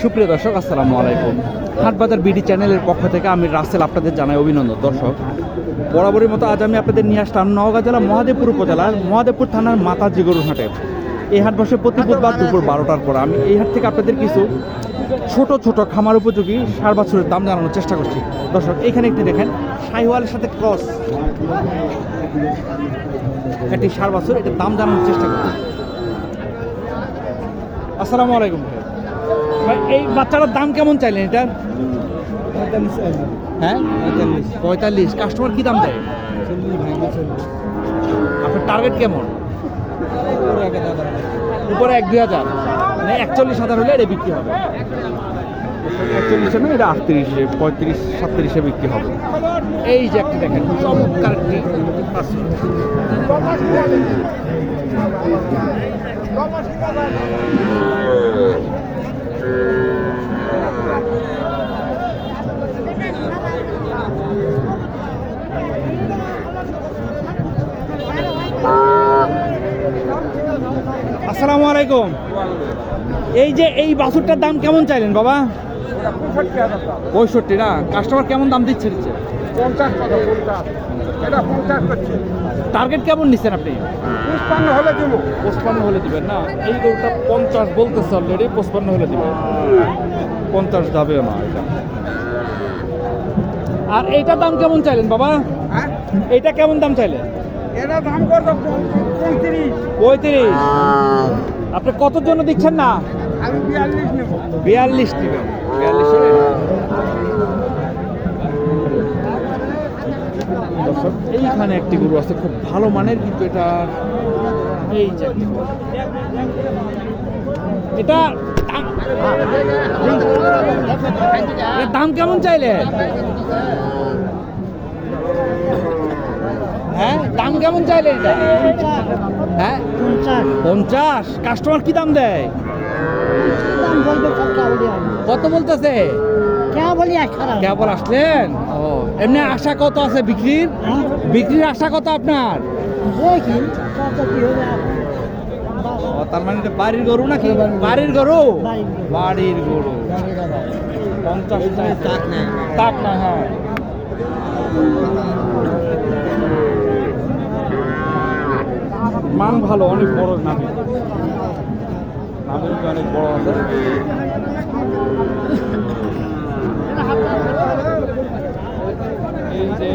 সুপ্রিয় দর্শক, আসসালামু আলাইকুম। হাটবাজার বিডি চ্যানেলের পক্ষ থেকে আমি রাসেল আপনাদের জানাই অভিনন্দন। দর্শক, বরাবরের মতো আজ আমি আপনাদের নিয়ে আসলাম নওগাঁ জেলা মহাদেবপুর উপজেলার মহাদেবপুর থানার মাতাজি গরুর হাটে। এই হাট বসে প্রতি বুধবার দুপুর বারোটার পর আমি এই হাট থেকে আপনাদের কিছু ছোট ছোট খামার উপযোগী সার বাছুরের দাম জানানোর চেষ্টা করছি। দর্শক, এখানে একটি দেখেন, শাহিওয়ালের সাথে ক্রস। একটি সার বাছুর, এটার দাম জানানোর চেষ্টা করছি। আসসালামু আলাইকুম ভাই। এই বাচ্চাটার দাম কেমন চাইলেন এটার হ্যাঁ? পঁয়তাল্লিশ। কাস্টমার কী দাম দেয়? আপনার টার্গেট কেমন? উপরে এক দুই হাজার। মানে একচল্লিশ হাজার হলে এটা বিক্রি হবে। একচল্লিশে না, এটা আটত্রিশে, পঁয়ত্রিশ, সাতত্রিশে বিক্রি হবে। এই যে একটি দেখেন, চমৎকার আসসালামু আলাইকুম। এই যে এই বাছুরটার দাম কেমন চাইলেন বাবা? পঁয়ষট্টি না? কাস্টমার কেমন দাম দিচ্ছে দিচ্ছে টার্গেট কেমন নিচ্ছেন আপনি? পুষ্পান্ন হলে দেবো। পঁচপান্ন হলে দিবেন না? এই গরুটা পঞ্চাশ বলতেছে অলরেডি পঁচপান্ন হলে দিবেন। পঞ্চাশ যাবে না এটা। আর এইটার দাম কেমন চাইলেন বাবা? হ্যাঁ? এইটা কেমন দাম চাইলেন? এটা দাম কত পঁয়ত্রিশ। পঁয়ত্রিশ। আপনি কতর জন্য দিচ্ছেন না? আমি বিয়াল্লিশ নেব। বিয়াল্লিশ হলে দর্শক এইখানে একটি গরু আছে খুব ভালো মানের কিন্তু এটা এই যে এটা দাম- কেমন চাইলে? হ্যাঁ দাম কেমন চাইলে এটা? হ্যাঁ? পঞ্চাশ। কাস্টমার কি দাম দেয়? দাম বলবে কত বলতেছে? কেবল আসলেন? ও এমনি আশা কত আছে বিক্রির? হ্যাঁ। বিক্রির আশা কত আপনার? তার মানে বাড়ির গরু নাকি? বাড়ির গরু। বাড়ির গরু। পঞ্চাশ তাক না হ্যাঁ। মান ভালো অনেক বড় নামি নামি অনেক বড় আছে এই যে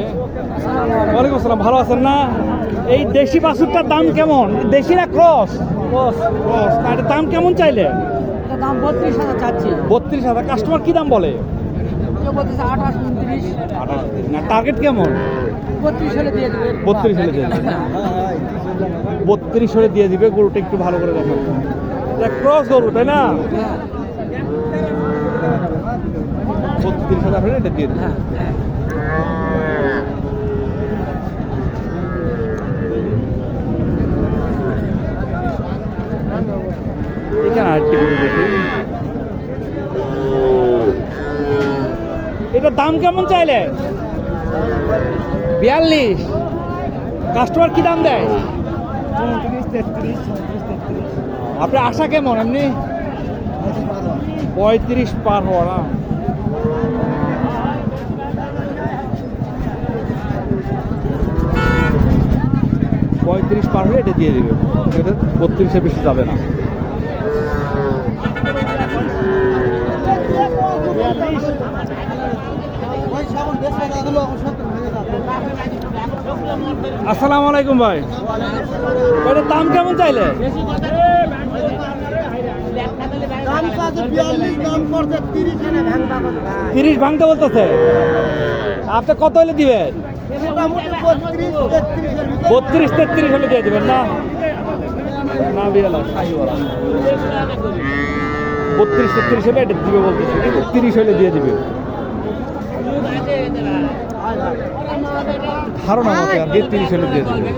ওয়ালাইকুম আসসালাম ভালো আছেন না? এই দেশি বাছুরটার দাম কেমন? দেশি না ক্রস? ক্রস। ক্রস। তার দাম কেমন চাইলে? দাম বত্রিশ হাজার চাচ্ছি। বত্রিশ হাজার। কাস্টমার কি দাম বলে? না টার্গেট কেমন? বত্রিশ হলে দিয়ে দেবে। বত্রিশ হলে দিয়ে দেবে। বত্রিশ হলে দিয়ে দিবে। গরুটা একটু ভালো করে দেখো ক্রস গরু তাই না? বত্রিশ হাজার হলে এটা দিয়ে এখানে আরেকটি দেখি। এটার দাম কেমন চাইলে? বিয়াল্লিশ। কাস্টমার কি দাম দেয়? তেত্রিশ তেত্রিশ। আপনার আশা কেমন, এমনি? পঁয়ত্রিশ পার হওয়া না পঁয়ত্রিশ পার হয়ে এটা দিয়ে দেবে। এটা বত্রিশে বেশি যাবে না। আসসালামু আলাইকুম ভাই। দাম কেমন চাইলে দাম কাছে বিয়াল্লিশ দাম করছে তিরিশ ভাঙতে বলতেছে? আপনি কত হলে দিবেন? বত্রিশ তেত্রিশ হলে দিয়ে দিবেন না? বত্রিশ তেত্রিশ হলে এটা দিবে বলতেছে তিরিশ হলে দিয়ে দিবে। ধারণা মতে আর কি তিরিশ হলে দিয়ে দিবে।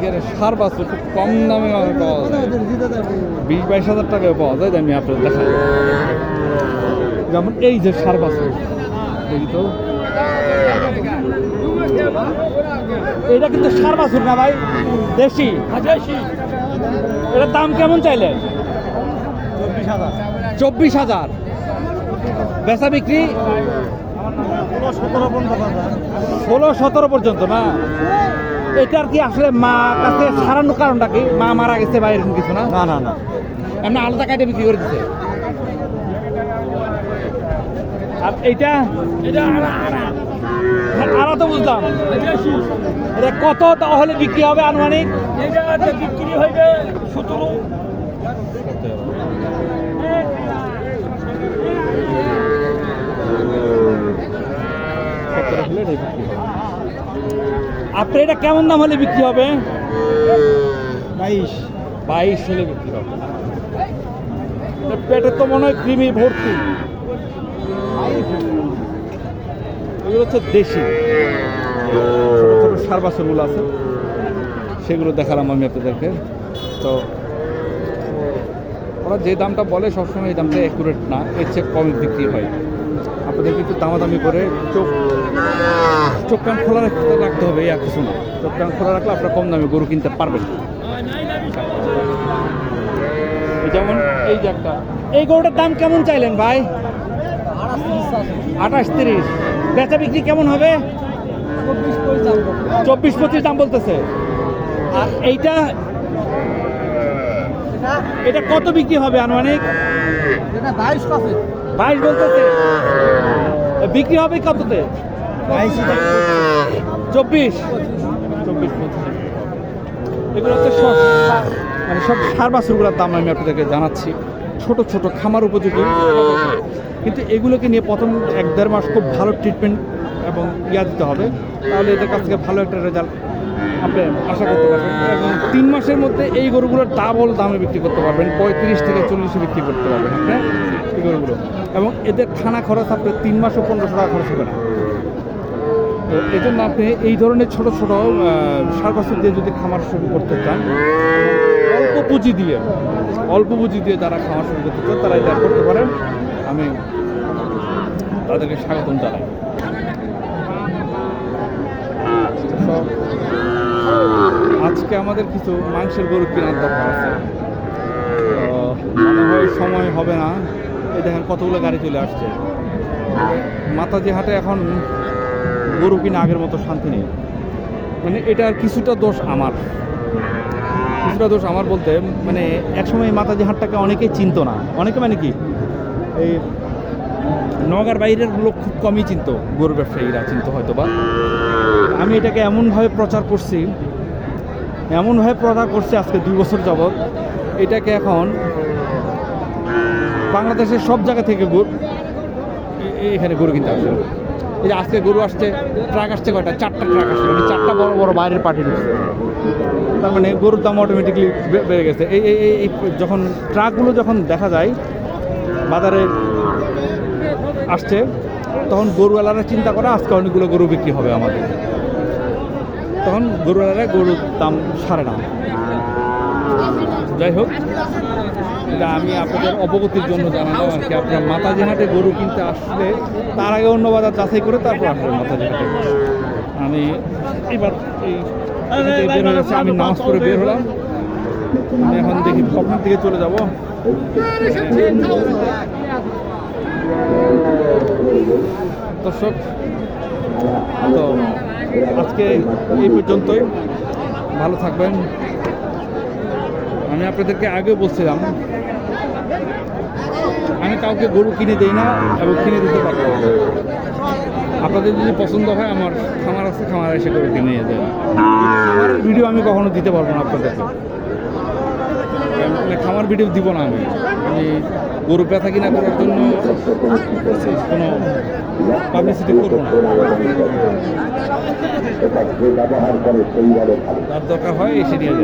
এখানে সার বাছুর খুব কম দামে পাওয়া যায়। বিশ, বাইশ হাজার টাকায় পাওয়া যায়, আমি আপনাদের দেখাই। যেমন এই যে সার বাছুর দেখি তো। এটা কিন্তু সার বাছুর না ভাই, দেশি। এটার দাম কেমন চাইলেন চব্বিশ হাজার। বেচা বিক্রি? ষোলো, সতেরো পর্যন্ত না? এটার কি আসলে মা কাছে সারানোর কারণটা কি? মা মারা গেছে বা এরকম কিছু না? না না না। এমনি আলাদা কাটে বিক্রি করে দিচ্ছে আর এইটা? হ্যাঁ, আড়া তো বুঝলাম। এটা কত তাহলে বিক্রি হবে আনুমানিক? বিক্রি হইবে সতেরো। আপনার এটা কেমন দাম হলে বিক্রি হবে? বাইশ। বাইশ হলে বিক্রি হবে। তো পেটে তো মনে হয় কৃমি ভর্তি। এগুলো হচ্ছে দেশি। ছোটো সার বাছরগুলো আছে। সেগুলো দেখালাম আমি আপনাদেরকে। তো ওরা যে দামটা বলে সবসময় এই দামটা অ্যাকুরেট না। এর চেয়ে কমে বিক্রি হয়। আপনাদেরকে একটু দামাদামি করে চোখ চোখ কান খোলা রাখতে রাখতে হবে এই আর কিছু না। চোখ কান খোলা রাখলে আপনারা কম দামে গরু কিনতে পারবেন। এই যেমন এই যে একটা। এই গরুটার দাম কেমন চাইলেন ভাই? আঠাশ তিরিশ। বেচা বিক্রি কেমন হবে? চব্বিশ পঁচিশ দাম বলতেছে। আর এইটা এটা কত বিক্রি হবে আনুমানিক? বাইশ বলতেছে। বিক্রি হবে কততে? চব্বিশ। চব্বিশ এগুলো হচ্ছে সব মানে সব সার বাছুরগুলোর দাম আমি আপনাদেরকে জানাচ্ছি। ছোট ছোট খামার উপযোগী। কিন্তু এগুলোকে নিয়ে প্রথম এক দেড় মাস খুব ভালো ট্রিটমেন্ট এবং ইয়া দিতে হবে। তাহলে এদের কাছ থেকে ভালো একটা রেজাল্ট আপনি আশা করতে পারবেন। এবং তিন মাসের মধ্যে এই গরুগুলোর ডাবল দামে বিক্রি করতে পারবেন। পঁয়ত্রিশ থেকে চল্লিশে বিক্রি করতে পারবেন আপনি এই গরুগুলো। এবং এদের খানা খরচ আপনি তিন মাসও পনেরোশো টাকা খরচ হবে না। তো এই জন্য আপনি এই ধরনের ছোট ছোট সার বাছুর দিয়ে যদি খামার শুরু করতে চান, অল্প পুঁজি দিয়ে, অল্প পুঁজি দিয়ে যারা খামার শুরু করতে চান, তারা এটা করতে পারেন। আমি তাদেরকে স্বাগতম জানাই। আজকে আমাদের কিছু মাংসের গরু কেনার দরকার আছে। মনে হয় সময় হবে না। এই দেখেন কতগুলো গাড়ি চলে আসছে। মাতাজি হাটে এখন গরু কিনে আগের মতো শান্তি নেই। মানে এটার কিছুটা দোষ আমার। কিছুটা দোষ আমার বলতে মানে একসময় মাতাজি হাটটাকে অনেকেই চিনতো না। অনেকে মানে কি, এই নগার বাইরের লোক খুব কমই চিনতো, গরু ব্যবসায়ীরা চিনতো হয়তো বা আমি এটাকে এমনভাবে প্রচার করছি, এমনভাবে প্রচার করছি আজকে দুই বছর যাবৎ, এটাকে এখন বাংলাদেশের সব জায়গা থেকে এখানে গরু কিনতে আসছে এই যে আজকে গরু আসছে ট্রাক আসছে কয়টা? চারটা ট্রাক আসছে মানে চারটা বড় বড় বাইরের পার্টি ঢুকছে। তার মানে গরুর দাম অটোমেটিকলি বেড়ে গেছে। এই এই যখন ট্রাকগুলো যখন দেখা যায়, বাজারে আসছে, তখন গরুওয়ালারা চিন্তা করে, আজকে অনেকগুলো গরু বিক্রি হবে আমাদের। তখন গরুওয়ালারা গরুর দাম সারে না। যাই হোক এটা আমি আপনাদের অবগতির জন্য জানালাম আর কি। আপনার মাতাজি হাটে গরু কিনতে আসলে তার আগে অন্য বাজার যাচাই করে তারপর আসবেন মাতাজি হাটে। আমি এবার এই বের হয়ে যাচ্ছি। আমি নামাজ পড়ে বের হলাম। আমি এখন দেখি কখন দিকে চলে যাব। দর্শক তো আজকে এই পর্যন্তই। ভালো থাকবেন। আমি আপনাদেরকে আগেও বলছিলাম, আমি কাউকে গরু কিনে দেই না এবং কিনে দিতে পারব। আপনাদের যদি পছন্দ হয়, আমার খামার আছে, খামার এসে গরু কিনে নিয়ে দেন আমার ভিডিও আমি কখনো দিতে পারব না আপনাদেরকে। মানে খামার ভিডিও দিব না আমি। আমি গরু ব্যথা কিনা করার জন্য কোনো পাবলিসিটি করব না। তার দরকার হয় এসে নিয়ে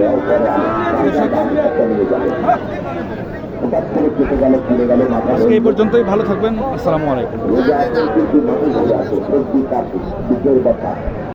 আজকে এই পর্যন্তই, ভালো থাকবেন। আসসালামু আলাইকুম।